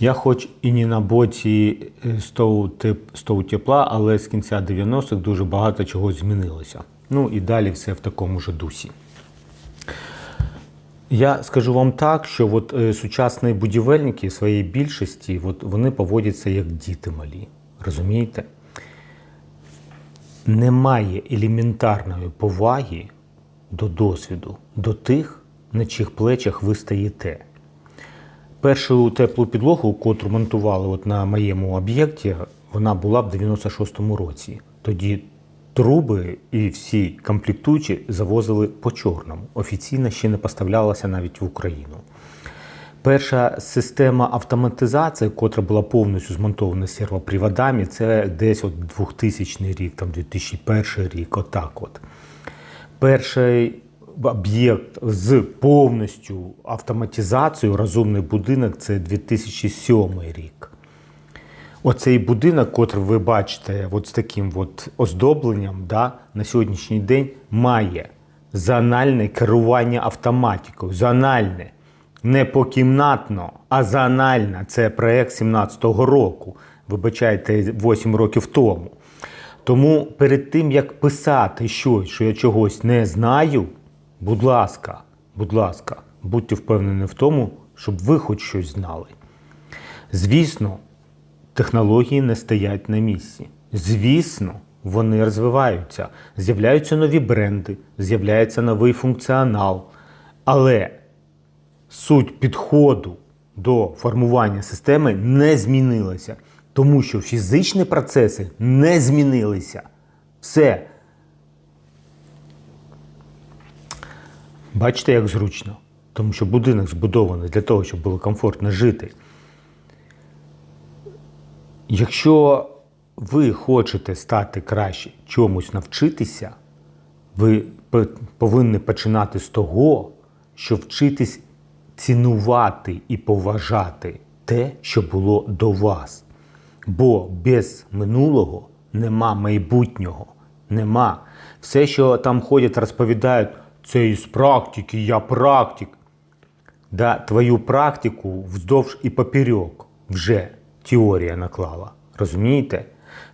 Я хоч і не на боці е, стову, тепла, але з кінця 90-х дуже багато чого змінилося. Ну і далі все в такому ж дусі. Я скажу вам так, що от, е, сучасні будівельники в своїй більшості от, вони поводяться як діти малі. Розумієте? Немає елементарної поваги до досвіду, до тих, на чиїх плечах ви стоїте. Першу теплу підлогу, котру монтували от на моєму об'єкті, вона була в 96-му році. Тоді труби і всі комплектуючі завозили по чорному. Офіційно ще не поставлялася навіть в Україну. Перша система автоматизації, котра була повністю змонтована сервоприводами, це десь от 2000 рік, там 2001 рік, отак от. Перший об'єкт з повністю автоматизацією розумний будинок це 2007 рік. Оцей будинок, котрий ви бачите от з таким от оздобленням, да, на сьогоднішній день має зональне керування автоматикою. Зональне. Не покімнатно, а зонально. Це проєкт 17-го року. Вибачайте, 8 років тому. Тому перед тим, як писати щось, що я чогось не знаю, будь ласка, будь ласка, будьте впевнені в тому, щоб ви хоч щось знали. Звісно, технології не стоять на місці. Звісно, вони розвиваються, з'являються нові бренди, з'являється новий функціонал. Але суть підходу до формування системи не змінилася, тому що фізичні процеси не змінилися. Все. Бачите, як зручно. Тому що будинок збудований для того, щоб було комфортно жити. Якщо ви хочете стати краще чомусь навчитися, ви повинні починати з того, що вчитись цінувати і поважати те, що було до вас. Бо без минулого нема майбутнього. Нема. Все, що там ходять, розповідають, це із практики, я практик. Да, твою практику вздовж і поперек вже теорія наклала. Розумієте?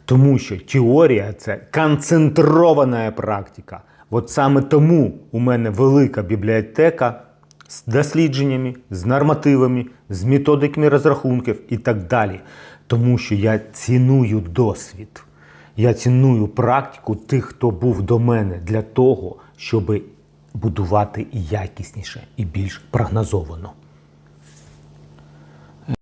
Тому що теорія це концентрована практика. От саме тому у мене велика бібліотека з дослідженнями, з нормативами, з методиками розрахунків і так далі. Тому що я ціную досвід. Я ціную практику тих, хто був до мене для того, щоб будувати якісніше і більш прогнозовано.